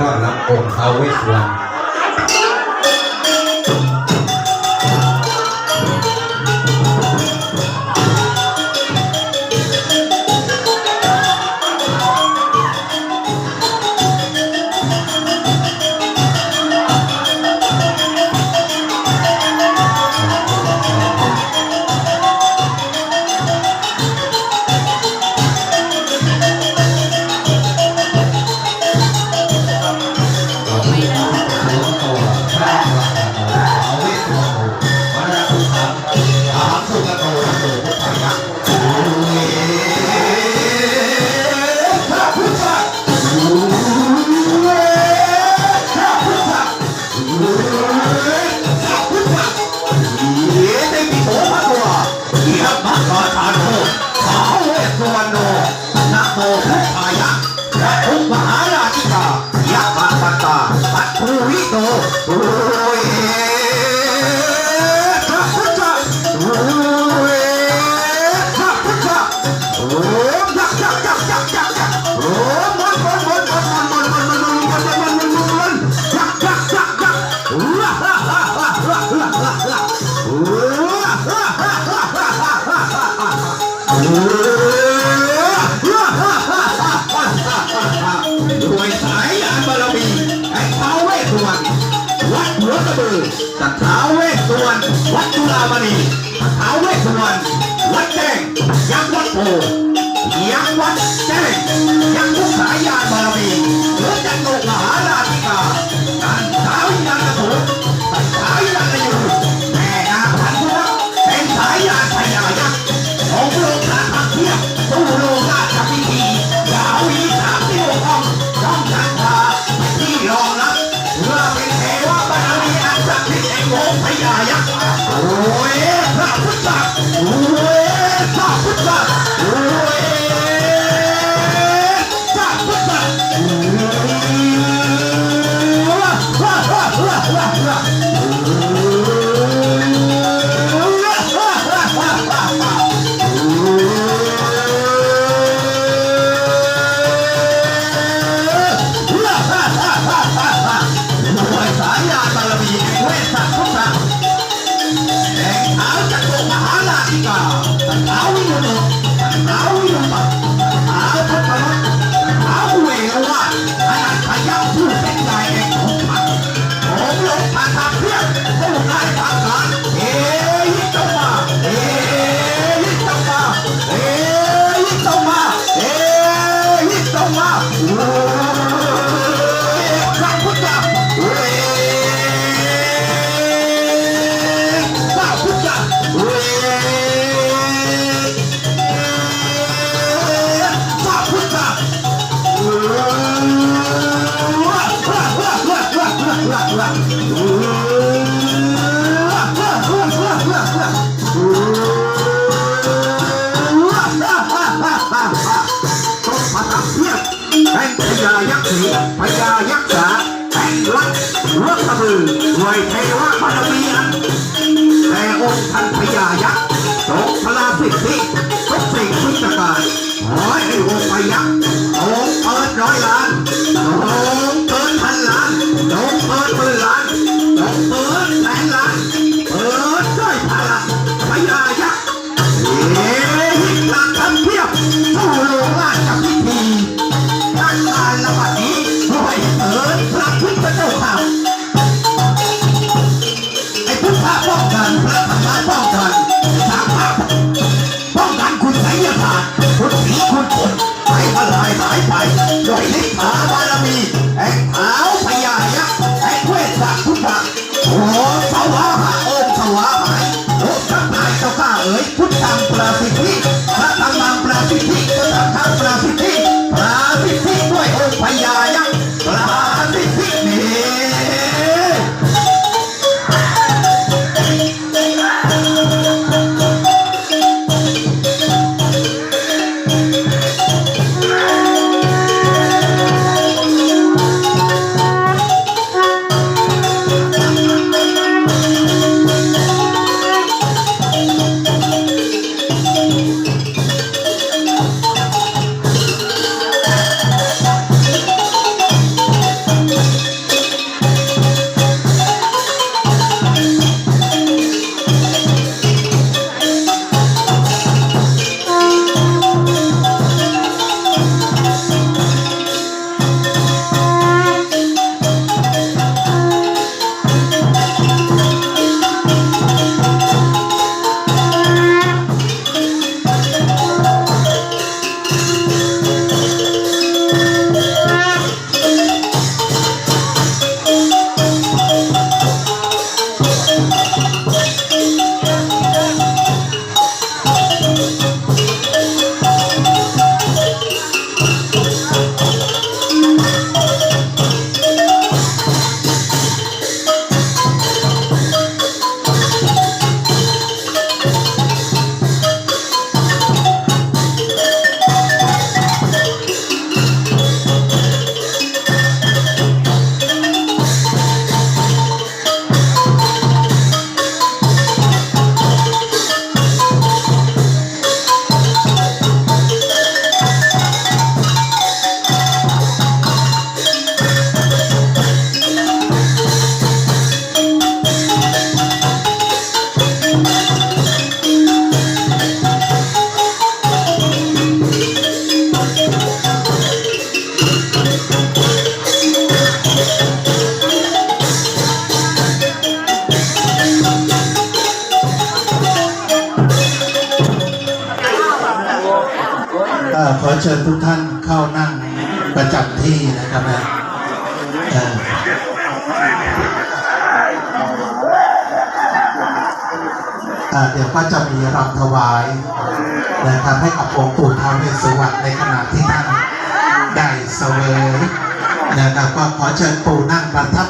ต้อนรับองค์ท้าวเวสสุวรรณ สบู่จาท้าวเวสสุวรวัดจุฬามณีท้าวเวสสุวรวัดแจ้งยักษ์วัดโพยักษ์วัดแจ้งยักษ์ทุกสายยานบารมีเพื่อจันโลกมหา Awi, no, no, Nói ai hồn mày á Hồn ơn nói là Hồn ขอเชิญทุกท่านเข้านั่งประจำที่นะครับนะเดี๋ยวก็จะมีรำถวายนะครับให้กับองค์ปู่ทาวเวสุวรรณในขณะที่ท่านได้เสวยนะครับก็ขอเชิญปู่นั่งประทับ